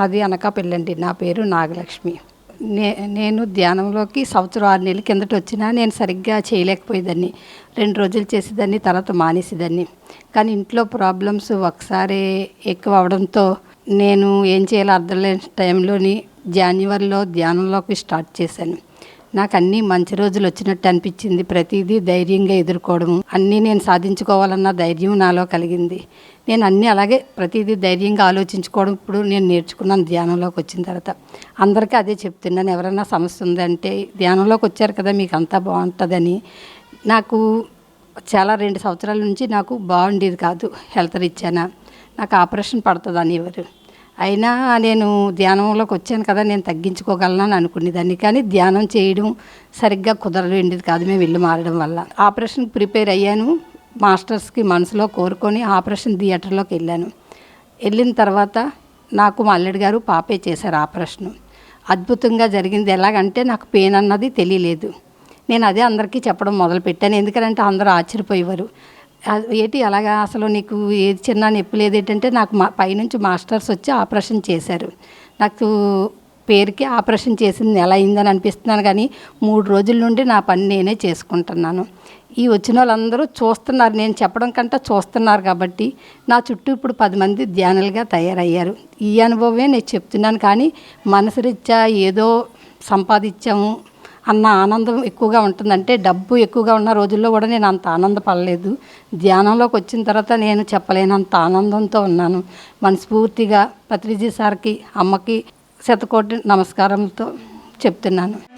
మాది అనకాపల్లి అండి నా పేరు నాగలక్ష్మి. నే నేను ధ్యానంలోకి సంవత్సరం ఆరు నెలల కిందట వచ్చినా నేను సరిగ్గా చేయలేకపోయేదాన్ని. రెండు రోజులు చేసేదాన్ని తర్వాత మానేసేదాన్ని. కానీ ఇంట్లో ప్రాబ్లమ్స్ ఒకసారి ఎక్కువ అవడంతో నేను ఏం చేయాలో అర్థం లేని టైంలోని జాన్యువరిలో ధ్యానంలోకి స్టార్ట్ చేశాను. నాకు అన్నీ మంచి రోజులు వచ్చినట్టు అనిపించింది. ప్రతిదీ ధైర్యంగా ఎదుర్కోవడం అన్నీ నేను సాధించుకోవాలన్న ధైర్యం నాలో కలిగింది. నేను అన్నీ అలాగే ప్రతిదీ ధైర్యంగా ఆలోచించుకోవడం ఇప్పుడు నేను నేర్చుకున్నాను ధ్యానంలోకి వచ్చిన తర్వాత. అందరికీ అదే చెప్తున్నాను. ఎవరైనా సమస్య ఉందంటే ధ్యానంలోకి వచ్చారు కదా మీకు అంతా బాగుంటుందని. నాకు చాలా రెండు సంవత్సరాల నుంచి నాకు బాగుండేది కాదు హెల్త్ రీత్యాన. నాకు ఆపరేషన్ పడుతుంది అనేవారు అయినా నేను ధ్యానంలోకి వచ్చాను కదా నేను తగ్గించుకోగలను అనుకునేదాన్ని. కానీ ధ్యానం చేయడం సరిగ్గా కుదరలేండిది కాదు మేము ఇల్లు మారడం వల్ల. ఆపరేషన్కి ప్రిపేర్ అయ్యాను మాస్టర్స్కి మనసులో కోరుకొని ఆపరేషన్ థియేటర్లోకి వెళ్ళాను. వెళ్ళిన తర్వాత నాకు మా అల్లుడి గారు పాపే చేశారు ఆపరేషన్. అద్భుతంగా జరిగింది. ఎలాగంటే నాకు పెయిన్ అన్నది తెలియలేదు. నేను అదే అందరికీ చెప్పడం మొదలుపెట్టాను. ఎందుకంటే అందరూ ఆశ్చర్యపోయేవారు. ఏంటి అలాగా అసలు నీకు ఏది చిన్న నొప్పి లేదు ఏంటంటే నాకు మా పైనుంచి మాస్టర్స్ వచ్చి ఆపరేషన్ చేశారు. నాకు పేరుకి ఆపరేషన్ చేసింది ఎలా అయిందని అనిపిస్తున్నాను కానీ మూడు రోజుల నుండి నా పని నేనే చేసుకుంటున్నాను. ఈ వచ్చిన వాళ్ళందరూ చూస్తున్నారు నేను చెప్పడం కంటే చూస్తున్నారు కాబట్టి నా చుట్టూ ఇప్పుడు పది మంది ధ్యానులుగా తయారయ్యారు. ఈ అనుభవమే నేను చెప్తున్నాను కానీ మనసు రీత్యా ఏదో సంపాదించాము అన్న ఆనందం ఎక్కువగా ఉంటుందంటే డబ్బు ఎక్కువగా ఉన్న రోజుల్లో కూడా నేను అంత ఆనందపడలేదు. ధ్యానంలోకి వచ్చిన తర్వాత నేను చెప్పలేనంత ఆనందంతో ఉన్నాను. మనస్ఫూర్తిగా పత్రిజీ సార్కి అమ్మకి శతకోటి నమస్కారంతో చెప్తున్నాను.